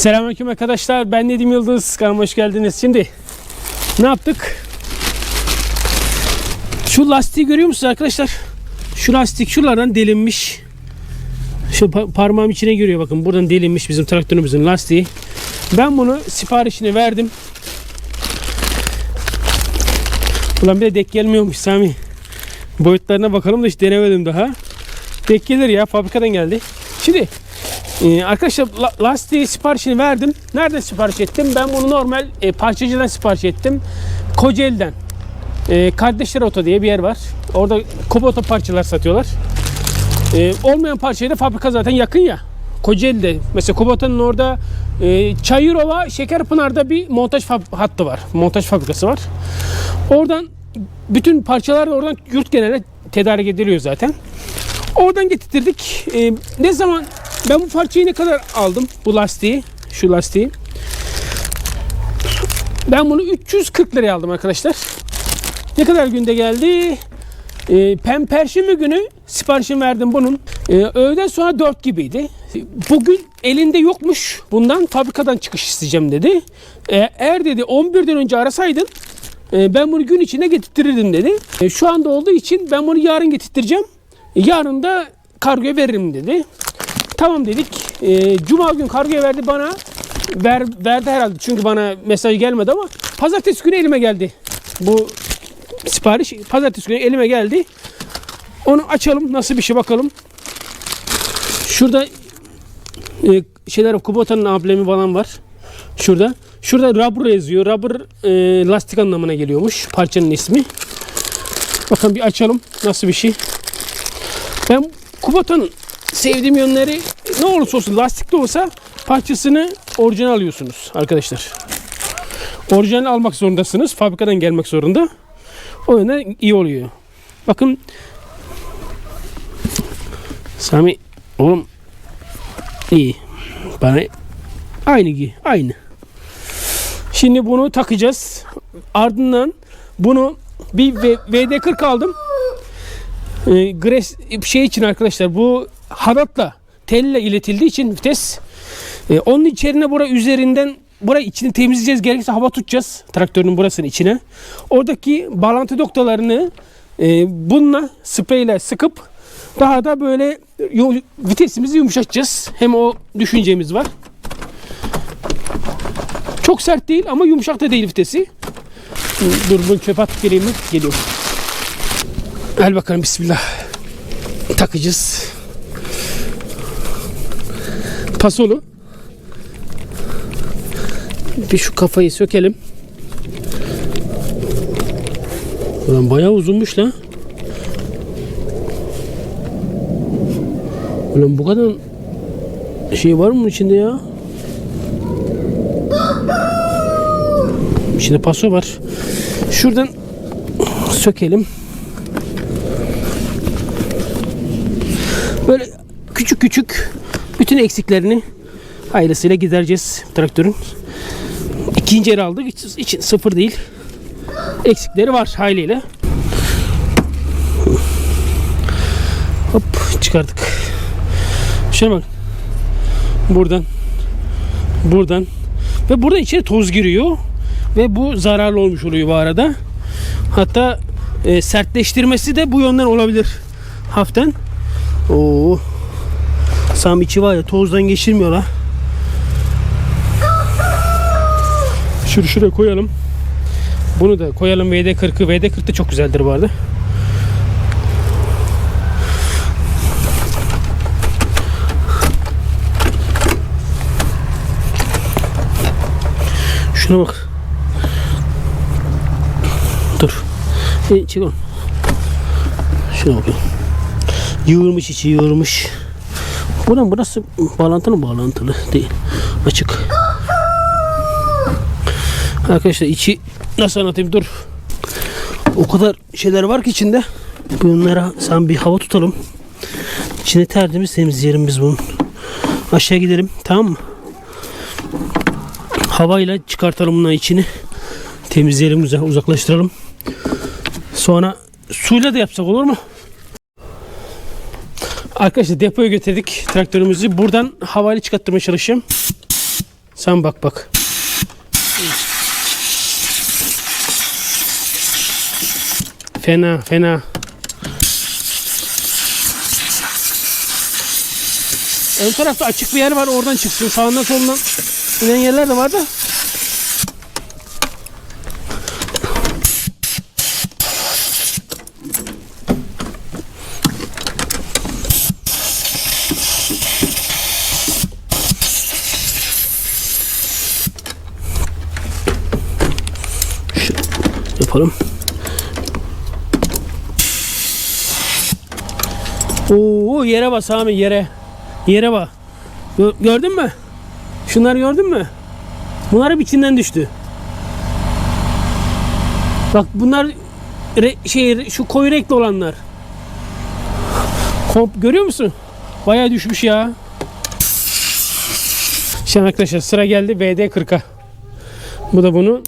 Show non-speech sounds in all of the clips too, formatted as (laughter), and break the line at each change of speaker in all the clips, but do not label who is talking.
Selamünaleyküm arkadaşlar. Ben Nedim Yıldız. Kanalıma hoş geldiniz. Şimdi ne yaptık? Şu lastiği görüyor musunuz arkadaşlar? Şu lastik şuralardan delinmiş. Şu pa- parmağım içine giriyor bakın. Buradan delinmiş bizim traktörümüzün lastiği. Ben bunu siparişini verdim. Ulan bir de dek gelmiyormuş Sami. Boyutlarına bakalım da hiç denemedim daha. Dek gelir ya fabrikadan geldi. Şimdi ee, arkadaşlar la- lastiği siparişini verdim. Nereden sipariş ettim? Ben bunu normal e, parçacıdan sipariş ettim. Kocaeli'den. E, Kardeşler Oto diye bir yer var. Orada Kubota parçalar satıyorlar. E, olmayan parçayı da fabrika zaten yakın ya. Kocaeli'de. Mesela Kubota'nın orada e, Çayırova, Şekerpınar'da bir montaj hattı var. Montaj fabrikası var. Oradan bütün parçalar da oradan yurt geneline tedarik ediliyor zaten. Oradan getirdik. Ee, ne zaman ben bu parçayı ne kadar aldım bu lastiği, şu lastiği. Ben bunu 340 liraya aldım arkadaşlar. Ne kadar günde geldi? Ee, pem günü siparişini verdim bunun. Ee, öğleden sonra 4 gibiydi. Bugün elinde yokmuş. Bundan fabrikadan çıkış isteyeceğim dedi. Ee, eğer dedi 11'den önce arasaydın e, ben bunu gün içinde getirtirirdim dedi. E, şu anda olduğu için ben bunu yarın getirtireceğim. E, yarın da kargoya veririm dedi. Tamam dedik. E, Cuma gün kargoya verdi bana. Ver, verdi herhalde çünkü bana mesaj gelmedi ama pazartesi günü elime geldi. Bu sipariş pazartesi günü elime geldi. Onu açalım nasıl bir şey bakalım. Şurada e, şeyler Kubota'nın amblemi falan var. Şurada. Şurada rubber yazıyor. Rubber e, lastik anlamına geliyormuş. Parçanın ismi. Bakın bir açalım. Nasıl bir şey. Ben Kubota'nın sevdiğim yönleri ne olursa olsun lastik de olsa parçasını orijinal alıyorsunuz arkadaşlar. Orijinal almak zorundasınız. Fabrikadan gelmek zorunda. O yüzden iyi oluyor. Bakın Sami oğlum iyi. Bana aynı gi aynı. Şimdi bunu takacağız. Ardından bunu bir V- VD40 aldım. Ee, gres şey için arkadaşlar bu halatla telle iletildiği için vites e, onun içerine bura üzerinden burayı içini temizleyeceğiz. Gerekirse hava tutacağız traktörün burasının içine. Oradaki bağlantı noktalarını e, bununla spreyle sıkıp daha da böyle vitesimizi yumuşatacağız. Hem o düşüncemiz var. Çok sert değil ama yumuşak da değil vitesi. Dur bunu çöpe atıp geleyim mi? Geliyorum. Gel bakalım bismillah. Takacağız. Pasolu. Bir şu kafayı sökelim. Ulan bayağı uzunmuş lan. Ulan bu kadar şey var mı içinde ya? İçinde paso var. Şuradan sökelim. Böyle küçük küçük bütün eksiklerini hayırlısıyla gidereceğiz traktörün. İkinci el aldık. İç- için sıfır değil. Eksikleri var haliyle. Hop çıkardık. Şuna bak. Buradan. Buradan. Ve buradan içeri toz giriyor. Ve bu zararlı olmuş oluyor bu arada. Hatta e, sertleştirmesi de bu yönden olabilir. Haften. Oo. Sam içi var ya tozdan geçirmiyor la. Şunu şuraya koyalım. Bunu da koyalım VD40'ı. VD40 da çok güzeldir bu arada. Şuna bak. Dur. E, çık oğlum. Şuna bakın. Yığılmış içi yığılmış. Buradan burası bağlantılı bağlantılı değil. Açık. Arkadaşlar içi nasıl anlatayım dur. O kadar şeyler var ki içinde. Bunlara sen bir hava tutalım. İçine tertemiz temizleyelim biz bunun. Aşağı gidelim tamam mı? Havayla çıkartalım bunun içini. Temizleyelim güzel uzaklaştıralım. Sonra suyla da yapsak olur mu? Arkadaşlar depoya götürdük traktörümüzü. Buradan havayla çıkarttırmaya çalışacağım. Sen bak bak. Fena fena. Ön tarafta açık bir yer var oradan çıksın. Sağından solundan inen yerler de var da. Yapalım. Oo yere bas Sami yere. Yere bak. Gö- Gördün mü? Şunları gördün mü? Bunlar hep içinden düştü. Bak bunlar re- şey şu koyu renkli olanlar. Komp görüyor musun? Bayağı düşmüş ya. Şimdi arkadaşlar sıra geldi VD40'a. Bu da bunun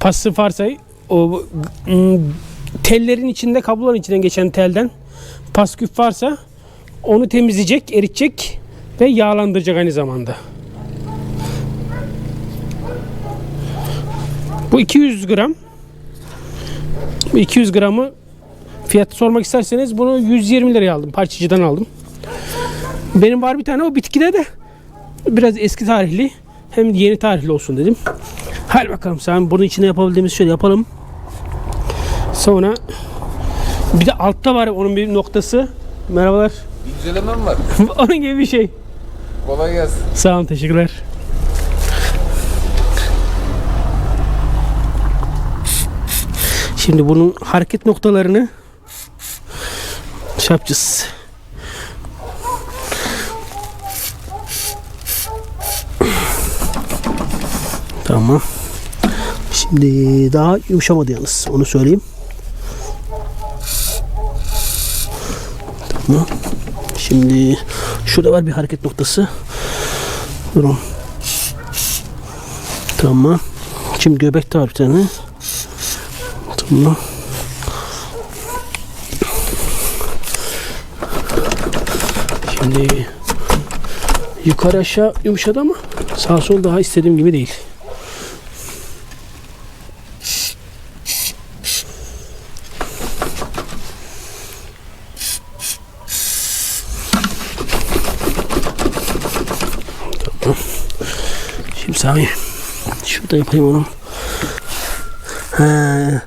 pasif varsay o ım, tellerin içinde kabloların içinden geçen telden pasküp varsa onu temizleyecek, eritecek ve yağlandıracak aynı zamanda. Bu 200 gram. Bu 200 gramı fiyatı sormak isterseniz bunu 120 liraya aldım. Parçacıdan aldım. Benim var bir tane o bitkide de biraz eski tarihli hem yeni tarihli olsun dedim. Hadi bakalım sen bunun içine yapabildiğimiz şöyle yapalım. Sonra bir de altta var onun bir noktası. Merhabalar.
İnceleme mi var? (laughs)
onun gibi bir şey.
Kolay gelsin.
Sağ olun teşekkürler. Şimdi bunun hareket noktalarını şey yapacağız. Tamam. Şimdi daha yumuşamadı yalnız. Onu söyleyeyim. Tamam. Şimdi şurada var bir hareket noktası. Durun. Tamam. Şimdi göbekte var bir tane. Tamam. Şimdi yukarı aşağı yumuşadı ama sağ sol daha istediğim gibi değil. Sami şurada yapayım onu. He,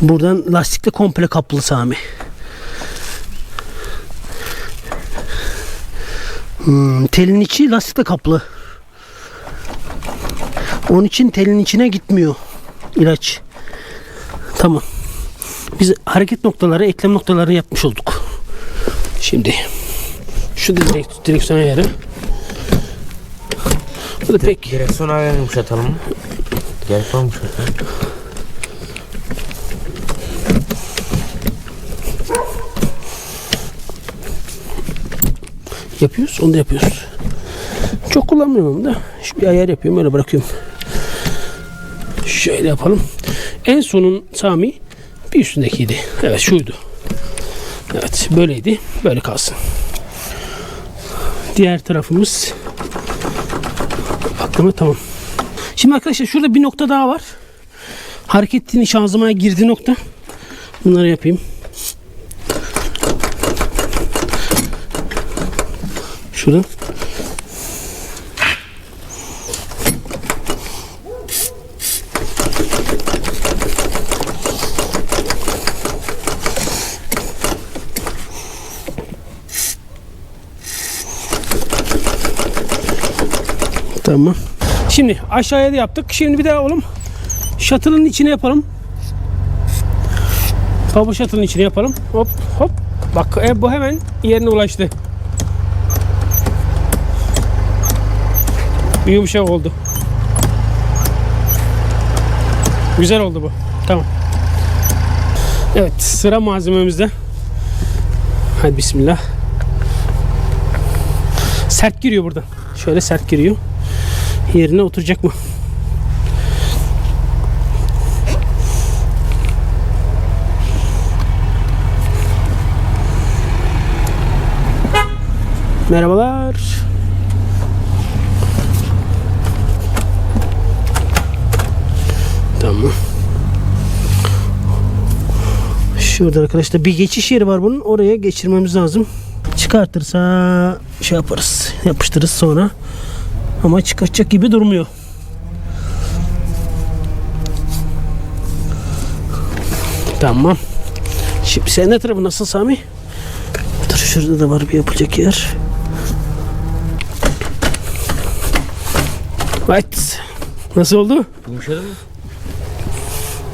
buradan lastikle komple kaplı Sami. Hmm, telin içi lastikle kaplı. Onun için telin içine gitmiyor ilaç. Tamam. Biz hareket noktaları, eklem noktaları yapmış olduk. Şimdi şu direkt, direksiyon ayarı. Bu da pek
Direksiyon ayarını yumuşatalım mı? Mı yumuşatalım?
yapıyoruz. Onu da yapıyoruz. Çok kullanmıyorum da. Şu bir ayar yapıyorum. Öyle bırakıyorum. Şöyle yapalım. En sonun Sami bir üstündekiydi. Evet şuydu. Evet böyleydi. Böyle kalsın. Diğer tarafımız aklıma tamam. Şimdi arkadaşlar şurada bir nokta daha var. Hareketinin şanzımana girdiği nokta. Bunları yapayım. Şurada. Tamam. Şimdi aşağıya da yaptık. Şimdi bir daha oğlum shuttle'ın içine yapalım. Baba shuttle'ın içine yapalım. Hop hop. Bak e, bu hemen yerine ulaştı. Bir yumuşak oldu. Güzel oldu bu. Tamam. Evet sıra malzememizde. Hadi bismillah. Sert giriyor burada. Şöyle sert giriyor yerine oturacak mı? Merhabalar. Tamam.
Şurada arkadaşlar bir geçiş yeri var bunun. Oraya geçirmemiz lazım. Çıkartırsa şey yaparız. Yapıştırırız sonra. Ama çıkartacak gibi durmuyor. Tamam. Şimdi sen ne tarafı nasıl Sami? Dur şurada da var bir yapılacak yer. Evet. Nasıl oldu?
Yumuşadı mı?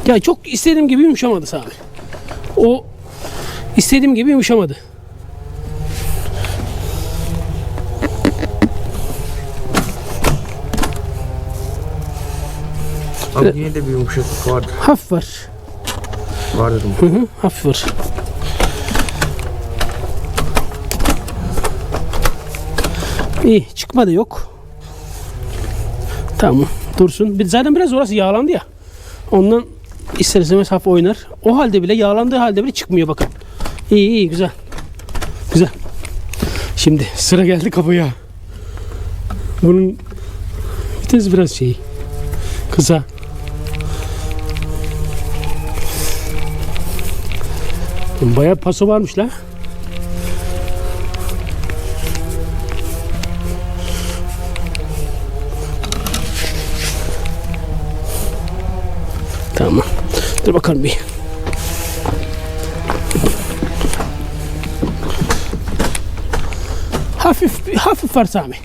Ya çok istediğim gibi yumuşamadı Sami. O istediğim gibi yumuşamadı.
Abi yine de bir yumuşaklık vardır.
Hafif var.
Vardır mı?
Hı hı, hafif var. İyi çıkmadı yok. Tamam dursun. Bir- Zaten biraz orası yağlandı ya. Ondan ister istemez hafif oynar. O halde bile yağlandığı halde bile çıkmıyor bakın. İyi iyi güzel. Güzel. Şimdi sıra geldi kapıya. Bunun vites biraz şey kısa. Bayağı paso varmış la. Tamam. Dur bakalım bir. Hafif hafif var Sami.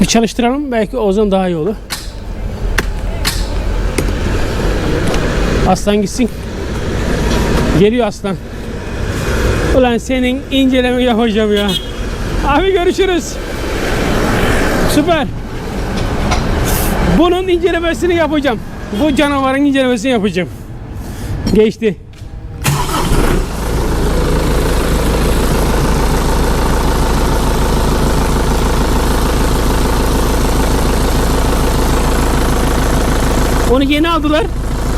Bir çalıştıralım belki o zaman daha iyi olur. Aslan gitsin. Geliyor aslan. Ulan senin inceleme yapacağım ya. Abi görüşürüz. Süper. Bunun incelemesini yapacağım. Bu canavarın incelemesini yapacağım. Geçti. Onu yeni aldılar.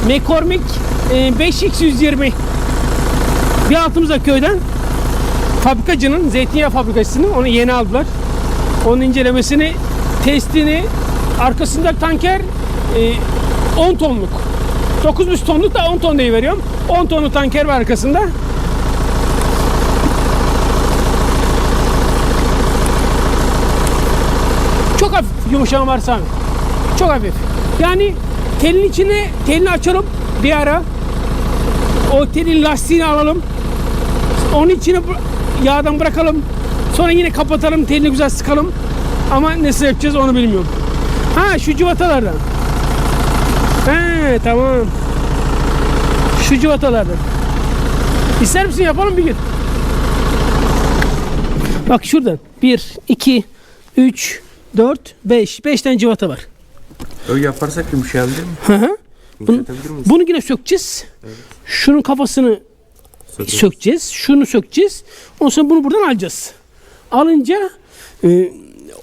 McCormick e, 5X120 bir altımızda köyden fabrikacının zeytinyağı fabrikasının onu yeni aldılar. Onun incelemesini testini arkasında tanker e, 10 tonluk 9,5 tonluk da 10 ton diye veriyorum. 10 tonluk tanker var arkasında. Çok hafif yumuşama var Sami. Çok hafif. Yani telin içine telini açalım bir ara. O telin lastiğini alalım. Onun içine yağdan bırakalım. Sonra yine kapatalım. Telini güzel sıkalım. Ama nasıl yapacağız onu bilmiyorum. Ha şu civatalardan. He tamam. Şu civatalardan. İster misin yapalım bir gün? Bak şuradan. 1, 2, 3, 4, 5. 5 tane civata var.
Öyle yaparsak yumuşayabilir mi?
Hı hı.
Miyiz?
Bunu yine sökeceğiz. Şunun kafasını
Sökeriz.
sökeceğiz. Şunu sökeceğiz. Ondan sonra bunu buradan alacağız. Alınca e,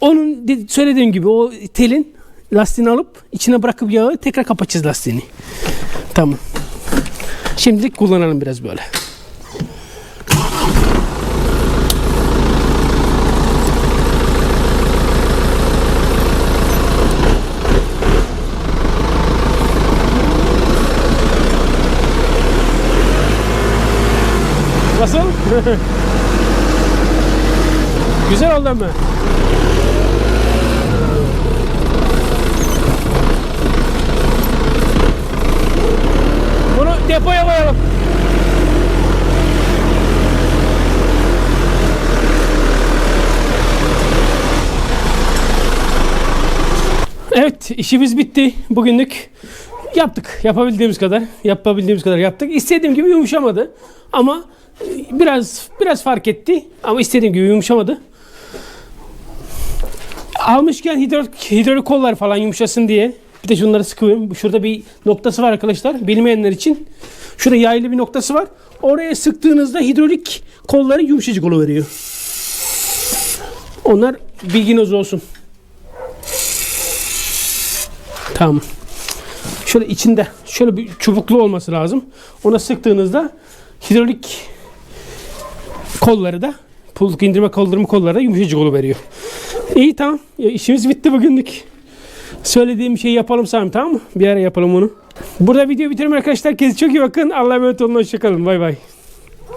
onun söylediğim gibi o telin lastiğini alıp içine bırakıp yağı tekrar kapatacağız lastiğini. Tamam. Şimdilik kullanalım biraz böyle. Nasıl? (laughs) Güzel oldu mu? Bunu depoya koyalım. Evet işimiz bitti bugünlük. Yaptık yapabildiğimiz kadar yapabildiğimiz kadar yaptık. İstediğim gibi yumuşamadı ama biraz biraz fark etti ama istediğim gibi yumuşamadı. Almışken hidrolik, hidrolik kollar falan yumuşasın diye bir de şunları sıkıyorum. Şurada bir noktası var arkadaşlar bilmeyenler için. Şurada yaylı bir noktası var. Oraya sıktığınızda hidrolik kolları yumuşacık oluveriyor. Onlar bilginiz olsun. Tamam. Şöyle içinde şöyle bir çubuklu olması lazım. Ona sıktığınızda hidrolik kolları da pulluk indirme kaldırma kolları da yumuşacık veriyor. İyi tamam. Ya, işimiz bitti bugünlük. Söylediğim şeyi yapalım Sami tamam mı? Bir ara yapalım onu. Burada video bitirelim arkadaşlar. Kendinize çok iyi bakın. Allah'a emanet olun. Hoşçakalın. Bay bay.